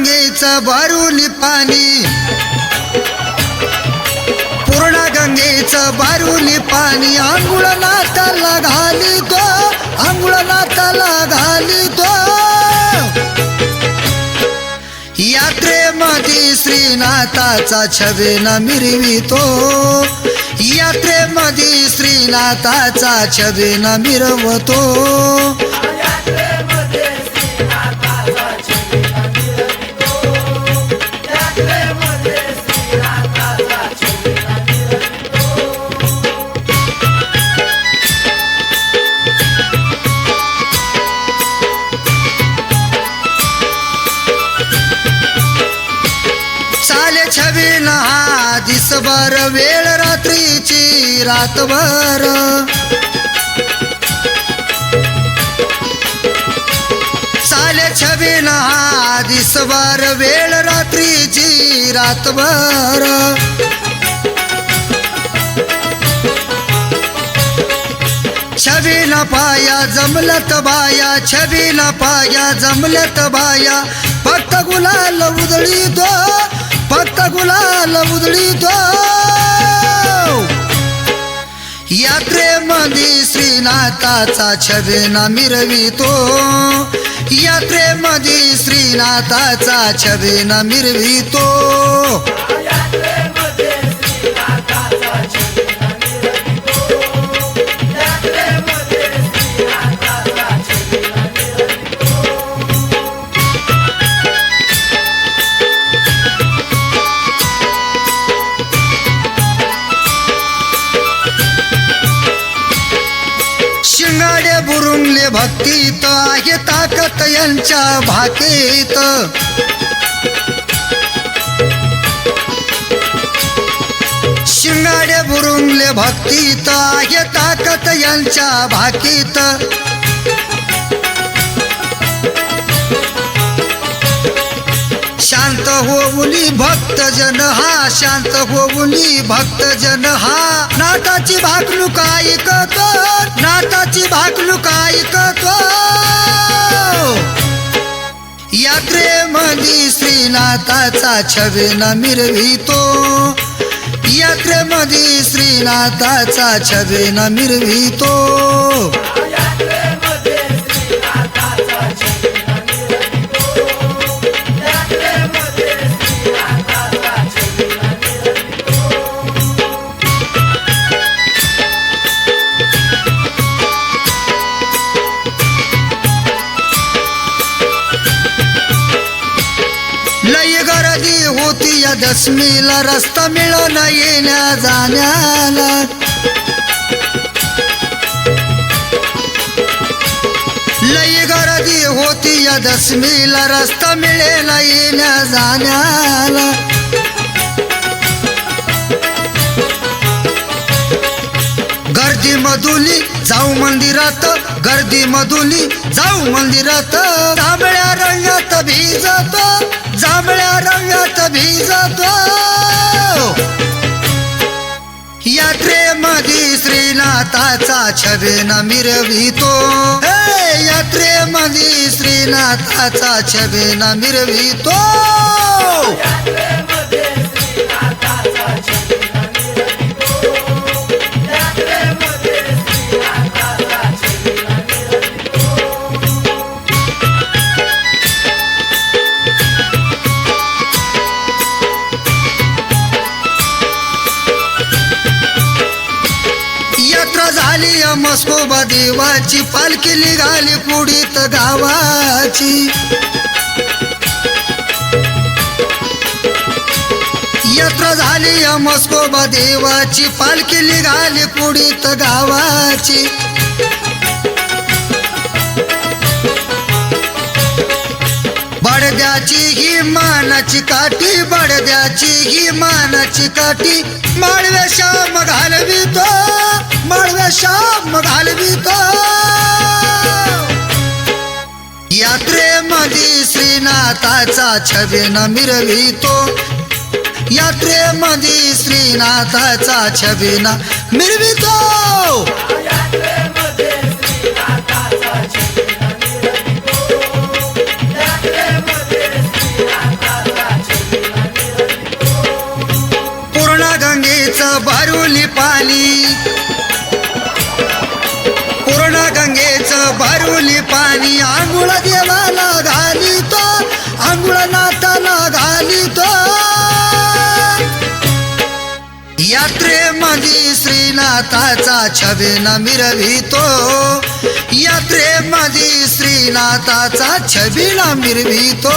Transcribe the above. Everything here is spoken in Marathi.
गंगेचं बारुली पाणी. पूर्ण गंगेचं बारुली पाणी. आंघोळ नाताला घालितो आंघोळ नाताला घालितो यात्रेमध्ये श्रीनाथाचा छबेना मिरवितो. यात्रेमध्ये श्रीनाथाचा छबेना मिरवतो. चाले छबीन हा दिसभर वेळ रात्रीची रातभर. साले छबीन हा दिसभर वेळ रात्रीची रातभर. छबीन पाया जमलत बाया छबीन पाया जमलत बाया फक्त गुलाल उधळीतो फक्त गुलाल उधळीतो यात्रेमध्ये श्रीनाथाचा छबेना मिरवितो. यात्रेमध्ये श्रीनाथाचा छबेना मिरवितो. भक्तीत आहे ताकत यांच्या भाकेत. शिंगाडे बुरुंगले भक्तीत आहे ताकत यांच्या भाकीत. शांत होऊनी भक्त जन हा शांत होऊनी भक्त जन हा. नाताची भाकणूक ऐकतो नाताची भाकणूक ऐकतो. यात्रेमध्ये श्रीनाथाचा छबेना मिरवितो. यात्रेमध्ये श्रीनाथाचा छबेना मिरवितो. होती या दशमीला रस्ता मिळून येण्या जाण्याला. लई गर्दी होती या दशमीला रस्ता मिळेला येण्या जाण्याला. गर्दी मधुली जाऊ मंदिरात गर्दी मधुली जाऊ मंदिरात तांबड्या रंगात भिजत. जांभळ्या रंगात भिजतो. यात्रेमध्ये श्रीनाथाचा छबेना मिरवितो. हे यात्रेमध्ये श्रीनाथाचा छबेना मिरवितो. झाली मस्कोबा देवाची पालखी निघाली पुढीत गावाची. यात्रा झाली मस्कोबा देवाची पालखी निघाली पुढीत गावाची. बडद्याची ही मानाची काठी बडद्याची ही मानाची काठी. माळव्या श्याम घालवितो माळव्या श्याम घालवितो यात्रेमध्ये श्रीनाथाचा छबेन मिरवितो. यात्रेमध्ये श्रीनाथाचा छबेन मिरवितो. भरुली पाली श्रीनाथाचा छबीन मिरवितो. यात्रे प्रेमदी श्रीनाथाचा छबीन मिरवितो.